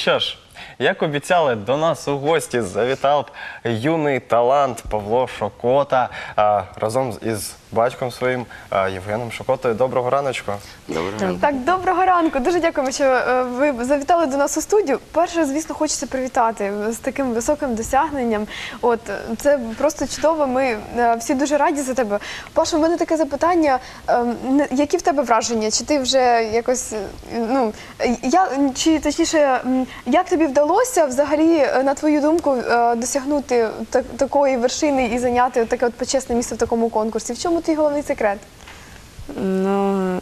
Що ж, як обіцяли, до нас у гості завітав юний талант Павло Шокота разом із батьком своїм Євгеном Шокотою. Доброго раночку. Так, доброго ранку. Дуже дякуємо, що е, ви завітали до нас у студію. Перше, звісно, хочеться привітати з таким високим досягненням. От це просто чудово. Ми е, всі дуже раді за тебе. Паша, у мене таке запитання: Е, не- які в тебе враження? Чи ти вже якось е, ну е, я чи точніше, м, як тобі вдалося взагалі, е, на твою думку, е, досягнути так- такої вершини і зайняти таке от почесне місце в такому конкурсі? В чому твій головний секрет? Ну,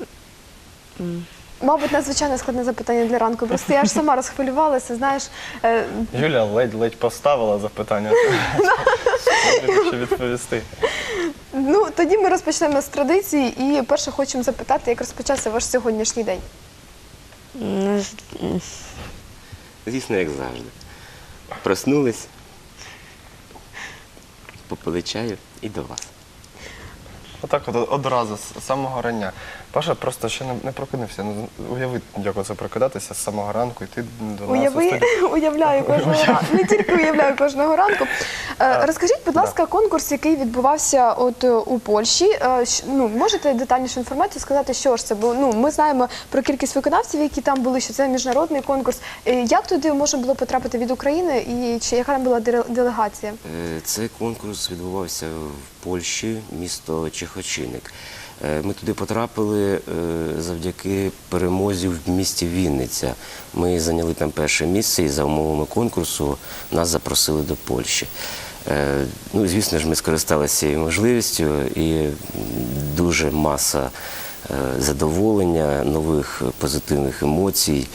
Мабуть, надзвичайно складне запитання для ранку. Просто я ж сама розхвилювалася, знаєш. е, Юля ледь-ледь поставила запитання. Треба відповісти. Ну, тоді ми розпочнемо з традиції і перше хочемо запитати, як розпочався ваш сьогоднішній день. ну, Звісно, як завжди. Проснулись, попили чаю і до вас. Отак от одразу з самого рання. Паша просто ще не, не прокинувся. Ну, уяви, як оце прокидатися з самого ранку, йти до нас. у Уяви, студію. уявляю кожного ранку. Не тільки уявляю кожного ранку. Е, Розкажіть, будь ласка, конкурс, який відбувався от е, у Польщі. Е, щ- Ну, можете детальнішу інформацію сказати, що ж це? Бо ну ми знаємо про кількість виконавців, які там були, що це міжнародний конкурс. Е, Як туди можна було потрапити від України і чи яка там була деле- делегація? Е, Цей конкурс відбувався в Польщі, місто Чехочиник. Е, Ми туди потрапили е, завдяки перемозі в місті Вінниця. Ми зайняли там перше місце і за умовами конкурсу нас запросили до Польщі. Е, Ну, звісно ж, ми скористалися цією можливістю і дуже маса задоволення, нових позитивних емоцій.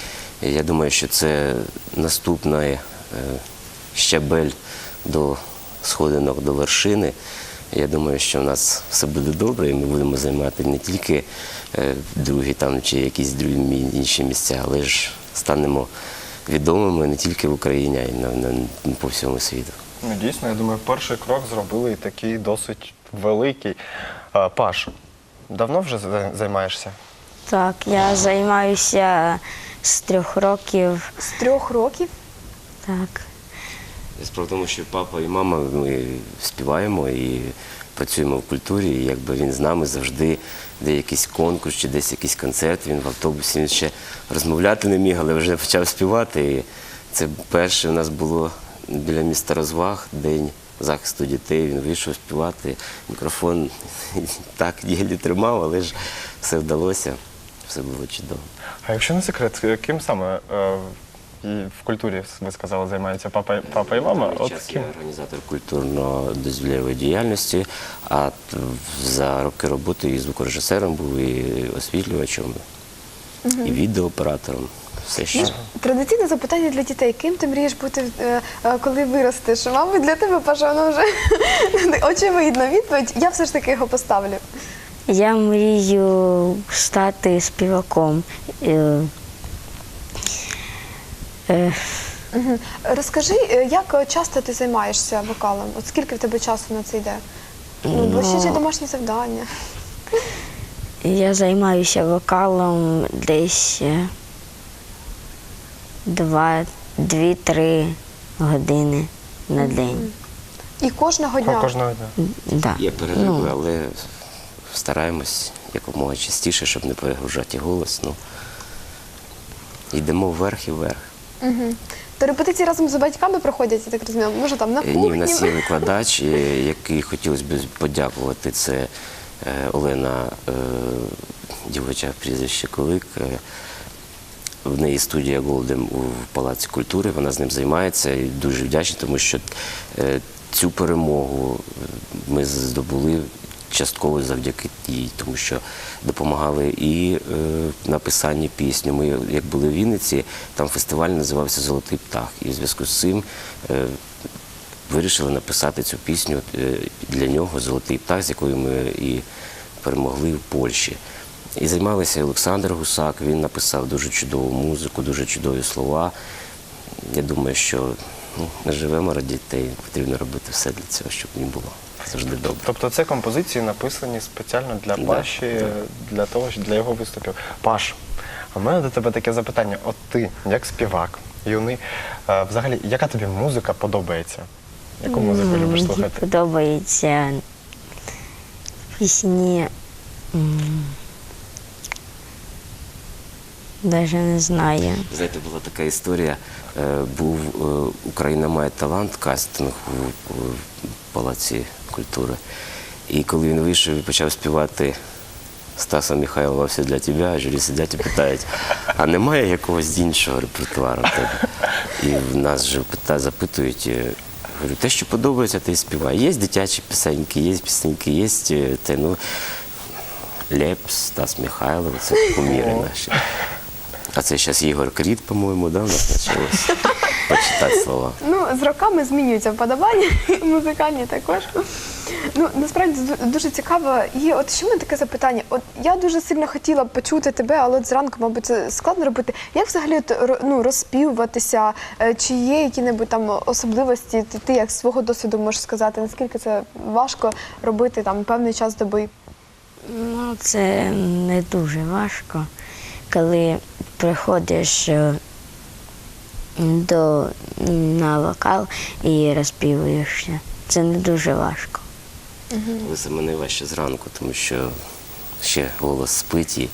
Я думаю, що це наступна щабель до сходинок до вершини. Я думаю, що в нас все буде добре, і ми будемо займати не тільки е, другі там чи якісь другі інші місця, але ж станемо відомими не тільки в Україні, а й на, на, по всьому світу. Ну, дійсно, я думаю, перший крок зробили і такий досить великий. А, Паш, давно вже займаєшся? так, я займаюся з трьох років. З трьох років. Так. Справа в тому, що папа і мама ми співаємо і працюємо в культурі. І якби він з нами завжди, де якийсь конкурс чи десь якийсь концерт, він в автобусі він ще розмовляти не міг, але вже почав співати. І це перше у нас було біля міста розваг, день захисту дітей. Він вийшов співати. Мікрофон так єлі тримав, але ж все вдалося, все було чудово. А якщо не секрет, ким саме е, і в культурі ви сказали, займаються папа, папа і мама? От час ким? я організатор культурно-дозвілєвої діяльності, а за роки роботи і звукорежисером був, і освітлювачем, і відеооператором. Все ще. Традиційне запитання для дітей: ким ти мрієш бути, е, е, коли виростеш? Мабуть, для тебе, Паша, воно вже очевидна відповідь. Я все ж таки його поставлю. Я мрію стати співаком. Е, е, Розкажи, е, як часто ти займаєшся вокалом? От скільки в тебе часу на це йде? Ну, бо ще ж є домашні завдання. Я займаюся вокалом десь е, два, дві-три години на день. І кожного дня. Кожного дня. Да. Є перериви, Ну, але стараємось якомога частіше, щоб не перегружати голос. Ну, йдемо вверх і вверх. Мгм. То репетиції разом з батьками проходять, я так розумію. Може там на Е, Ні, кухні. в нас є викладач, е, який хотілося б подякувати. Це е, Олена дівоча прізвище Колик. В неї студія Голдем у Палаці культури. Вона з ним займається і дуже вдячна, тому що цю перемогу ми здобули частково завдяки їй, тому що допомагали і е, написанні пісні. Ми, як були в Вінниці, там фестиваль називався Золотий птах. І в зв'язку з цим е, вирішили написати цю пісню е, для нього Золотий птах, з якою ми і перемогли в Польщі. І займалися Олександр Гусак, він написав дуже чудову музику, дуже чудові слова. Я думаю, що ну, живемо раді дітей, потрібно робити все для цього, щоб їм було завжди добре. Тобто це композиції написані спеціально для Да, Паші, да. для того, щоб для його виступів. Паш, а в мене до тебе таке запитання: от ти, як співак, юний. Е, Взагалі, яка тобі музика подобається? Яку музику mm, любиш Мені слухати? подобаються пісні. Даже не знаю. Знаєте, була така історія. е, Був е, Україна має талант кастинг у, Палаці культури. І коли він вийшов і почав співати Стаса Михайлова все для тебе, а журі сидять і питають, а немає якогось іншого репертуару в тебе? І в нас же запитують. е, Говорю, те, що подобається, ти і співай. Є дитячі пісеньки, є пісеньки, є те, ну, Лепс, Стас Михайлов, це куміри наші. А це зараз Ігор Кріт, по-моєму, да, у нас почалось почитати слова. Ну, з роками змінюються вподобання, і музикальні також. Ну, насправді дуже цікаво. І от ще в мене таке запитання. От я дуже сильно хотіла б почути тебе, але от зранку, мабуть, це складно робити. Як взагалі от, ну, розспівуватися? Е, Чи є які-небудь там особливості? Ти, ти як з свого досвіду можеш сказати, наскільки це важко робити там певний час доби? Ну, це не дуже важко, коли приходиш е, до, на вокал і розпівуєшся. Це не дуже важко. Але саме найважче зранку, тому що ще голос спить. І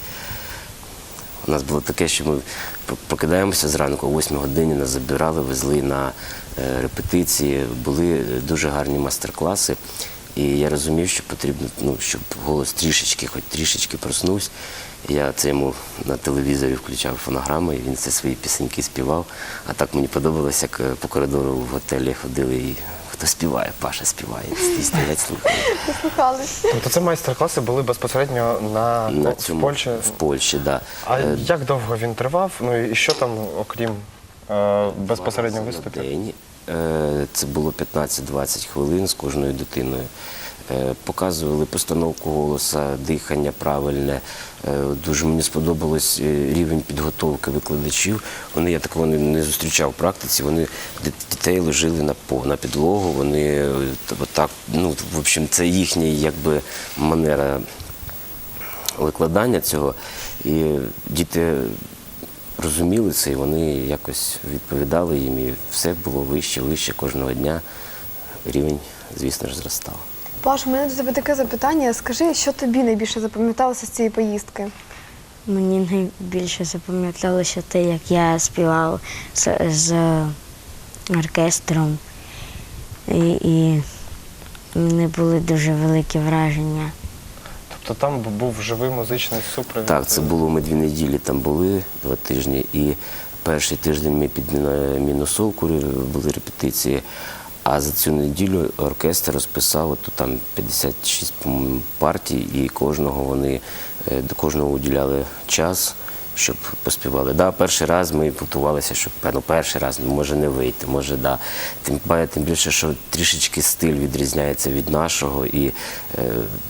у нас було таке, що ми прокидаємося зранку, о 8 годині нас забирали, везли на е, репетиції, були дуже гарні майстер-класи. І я розумів, що потрібно, ну, щоб голос трішечки, хоч трішечки проснувся. Я це йому на телевізорі включав фонограми, і він це свої пісеньки співав. А так мені подобалося, як е, по коридору в готелі ходили і хто співає, Паша співає, і стоять слухають. Тобто це майстер-класи були безпосередньо на, на в цьому Польщі. в Польщі, да. А Е, як довго він тривав? Ну і що там, окрім е, безпосередньо на виступів? день. Е, Це було 15-20 хвилин з кожною дитиною. Е, Показували постановку голоса, дихання правильне. Е, Дуже мені сподобалось рівень підготовки викладачів. Вони я такого не, зустрічав в практиці. Вони дітей ложили на на підлогу. Вони та- отак, ну в общем, це їхня якби манера викладання цього. І діти розуміли це, і вони якось відповідали їм, і все було вище, вище кожного дня. Рівень, звісно ж, зростав. Паш, у мене до тебе таке запитання. Скажи, що тобі найбільше запам'яталося з цієї поїздки? Мені найбільше запам'яталося те, як я співав з, з оркестром. І, і в мене були дуже великі враження. Тобто там був живий музичний супровід. Так, це було ми дві неділі там були, два тижні, і перший тиждень ми під мінусовку були репетиції. А за цю неділю оркестр розписав от там 56 партій, і кожного вони е, до кожного уділяли час, щоб поспівали. Да, перший раз ми готувалися, щоб ну, перший раз ну, може не вийти, може да. Тим, тим більше, що трішечки стиль відрізняється від нашого. І е,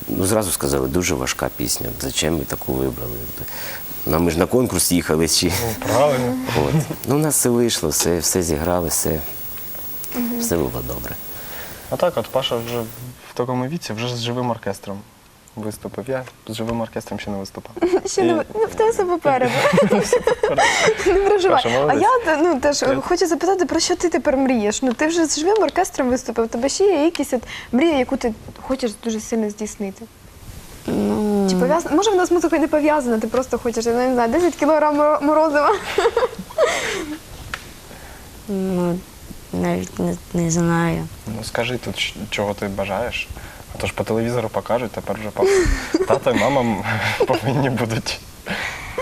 ну, зразу сказали, дуже важка пісня. Зачем ми таку вибрали? Ну, ми ж на конкурс їхали чи. Ну, правильно. От. Ну, у нас все вийшло, все, все зіграли, все, все було добре. А так, от Паша вже в такому віці вже з живим оркестром виступив. Я з живим оркестром ще не виступав. Ще не І- ну, в тебе все попереду. Не переживай. А молодець. я ну теж Я- хочу запитати, про що ти тепер мрієш? Ну ти вже з живим оркестром виступив. Тебе ще є якісь от мрія, яку ти хочеш дуже сильно здійснити? Ну, Чи пов'язана? Може, вона з музикою не пов'язана, ти просто хочеш, я не знаю, 10 кілограм моро- морозива. ну навіть не, не знаю. Ну скажи тут, ч- чого ти бажаєш. А то ж по телевізору покажуть, тепер вже пап- тато і мама повинні будуть.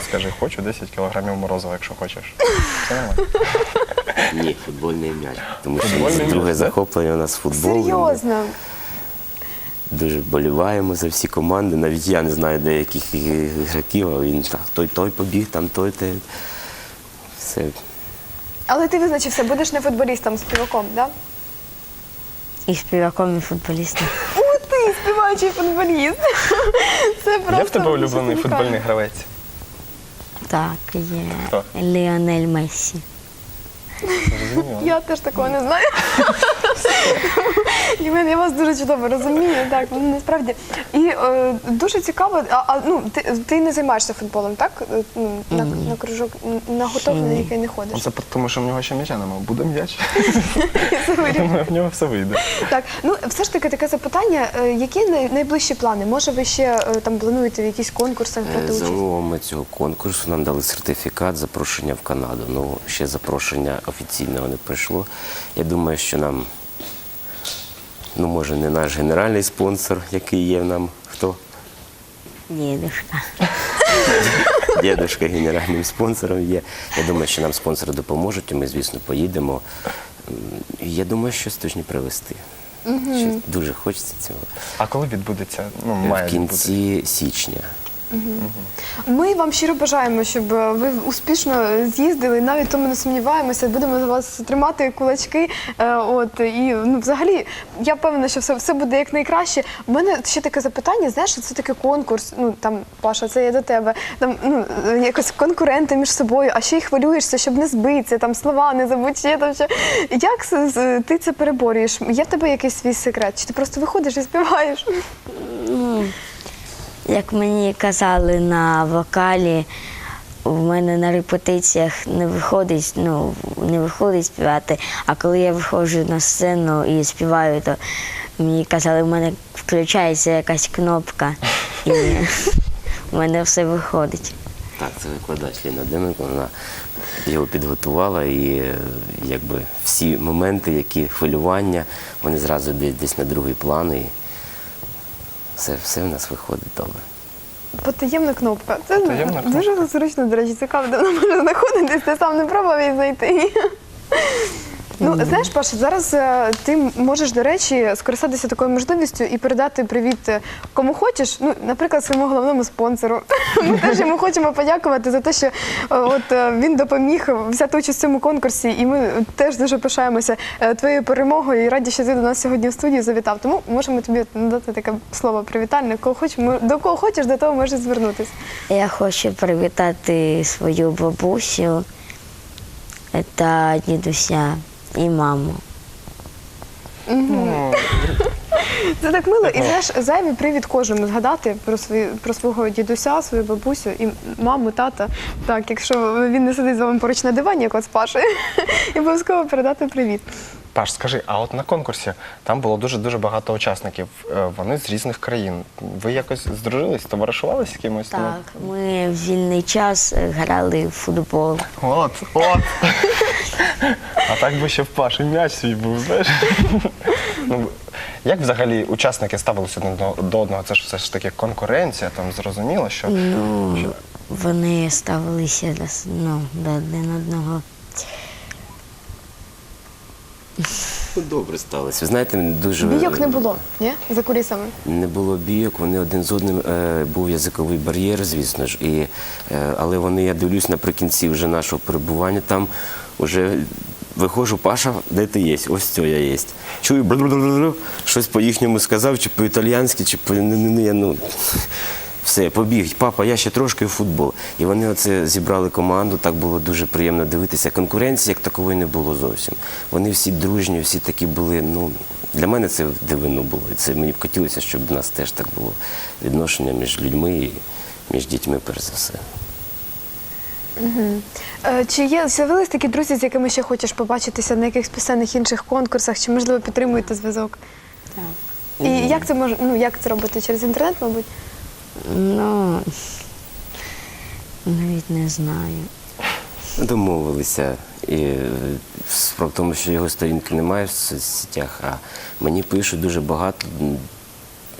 Скажи, хочу 10 кілограмів морозива, якщо хочеш. Це нормально. Ні, футбольний м'яч. Тому що Футбольний друге да? захоплення у нас футбол. Серйозно. Дуже боліваємо за всі команди. Навіть я не знаю деяких ігроків, а він так, той той побіг, там той те. Все. Але ти визначився, будеш не футболістом, співаком, так? І співаком, і футболістом. Ти співаючий футболіст. Це просто Є в тебе улюблений унікально. футбольний гравець? Так, є Хто? Ліонель Мессі. Зрозуміло. Я теж такого не знаю. Євген, я вас дуже чудово розумію. Так, ну, насправді. І е, дуже цікаво, а, а ну ти, ти не займаєшся футболом, так? Е, Ну, на, на кружок, на на який не ходиш. Це тому, що в нього ще м'яча немає. Буде м'яч. Це вирішено. Думаю, в нього все вийде. Так, ну все ж таки таке запитання. е, Які най- найближчі плани? Може, ви ще е, там плануєте в якісь конкурсах брати За участь? умовами цього конкурсу нам дали сертифікат запрошення в Канаду. Ну, ще запрошення офіційного не прийшло. Я думаю, що нам, ну може, не наш генеральний спонсор, який є нам хто? Дідушка. Дідушка генеральним спонсором є. Я думаю, що нам спонсори допоможуть, і ми, звісно, поїдемо. Я думаю, щось точно привезти. Щось Дуже хочеться цього. А коли відбудеться? Ну, має В кінці січня. Ми вам щиро бажаємо, щоб е, ви успішно з'їздили. Навіть тому не сумніваємося. Будемо за вас тримати кулачки. Е, От і ну, взагалі, я певна, що все, буде як найкраще. У мене ще таке запитання. Знаєш, це таке конкурс. Ну там Паша, це я до тебе. Там ну е, якось конкуренти між собою, а ще й хвилюєшся, щоб не збитися, там слова не забудь, ще там ще. Як ти це переборюєш? Є в тебе якийсь свій секрет? Чи ти просто виходиш і співаєш? Як мені казали на вокалі, у мене на репетиціях не виходить, ну, не виходить співати. А коли я виходжу на сцену і співаю, то мені казали, в мене включається якась кнопка, і в мене все виходить. Так, це викладач Ліна Деменко. Вона його підготувала і якби всі моменти, які хвилювання, вони зразу десь на другий план і все, все в нас виходить добре. Потаємна кнопка. Це Потаємна дуже зручно, до речі, цікаво, де вона може знаходитись, ти сам не пробував її знайти. Ну, знаєш, Паша, зараз е, ти можеш, до речі, скористатися такою можливістю і передати привіт е, кому хочеш. Ну, наприклад, своєму головному спонсору. Ми теж йому хочемо подякувати за те, що е, от е, він допоміг взяти участь в цьому конкурсі, і ми теж дуже пишаємося е, твоєю перемогою і раді, що ти до нас сьогодні в студію завітав. Тому можемо тобі надати таке слово привітальне. Кого хоч, до кого хочеш, до того можеш звернутися. Я хочу привітати свою бабусю та дідуся і маму. Це так мило. І знаєш, зайвий привід кожному згадати про свої про свого дідуся, свою бабусю і маму, тата. Так, якщо він не сидить з вами поруч на дивані, як от з Пашою, і обов'язково передати привіт. Паш, скажи, а от на конкурсі там було дуже-дуже багато учасників. Е, Вони з різних країн. Ви якось здружились, товаришувалися з кимось? Ну, Так, ми в вільний час грали в футбол. От, от. А так би ще в Паші м'яч свій був, знаєш. Ну, як взагалі учасники ставилися один до- до одного? Це ж все ж таки конкуренція, там зрозуміло, що. Ну, вони ставилися до, с- ну, до один одного. Ну, добре сталося. Ви знаєте, дуже Бійок не було, ні? За кулісами. Не було бійок, вони один з одним е, був язиковий бар'єр, звісно ж. І, е, але вони, я дивлюсь, наприкінці вже нашого перебування там вже виходжу, Паша, де ти є? Ось цього я є. Чую, щось по-їхньому сказав, чи по-італіянськи, чи по ну, я, ну. Все, побіг. Папа, я ще трошки в футбол. І вони оце зібрали команду, так було дуже приємно дивитися. Конкуренції як такової не було зовсім. Вони всі дружні, всі такі були. Ну, для мене це в дивину було. І це мені б хотілося, щоб в нас теж так було відношення між людьми і між дітьми, перш за все. Е, Чи є з'явились такі друзі, з якими ще хочеш побачитися на якихось пісенних інших конкурсах, чи можливо підтримуєте зв'язок? Так. І як це може, ну як це робити? Через інтернет, мабуть? Ну, навіть не знаю. Домовилися. І е, справа в тому, що його сторінки немає в соцсетях, а мені пишуть дуже багато.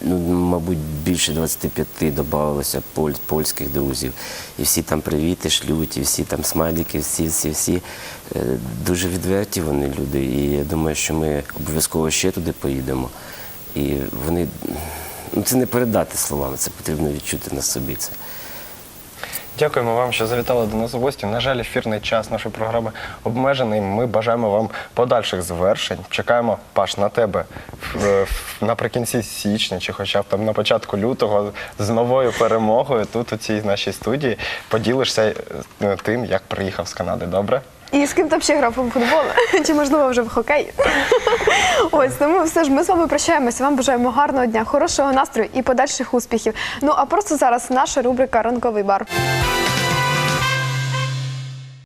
Ну, мабуть, більше 25 додавалося поль, польських друзів. І всі там привіти шлють, і всі там смайлики, всі, всі, всі. Е, Дуже відверті вони люди. І я думаю, що ми обов'язково ще туди поїдемо. І вони це не передати словами, це потрібно відчути на собі це. Дякуємо вам, що завітали до нас у гості. На жаль, ефірний час нашої програми обмежений. Ми бажаємо вам подальших звершень. Чекаємо, Паш, на тебе в- в- наприкінці січня, чи хоча б там на початку лютого з новою перемогою тут у цій нашій студії. Поділишся е, тим, як приїхав з Канади. Добре? І з ким там ще грав у футбол? Чи можливо вже в хокей? Ось тому все ж ми з вами прощаємося. Вам бажаємо гарного дня, хорошого настрою і подальших успіхів. Ну а просто зараз наша рубрика Ранковий бар.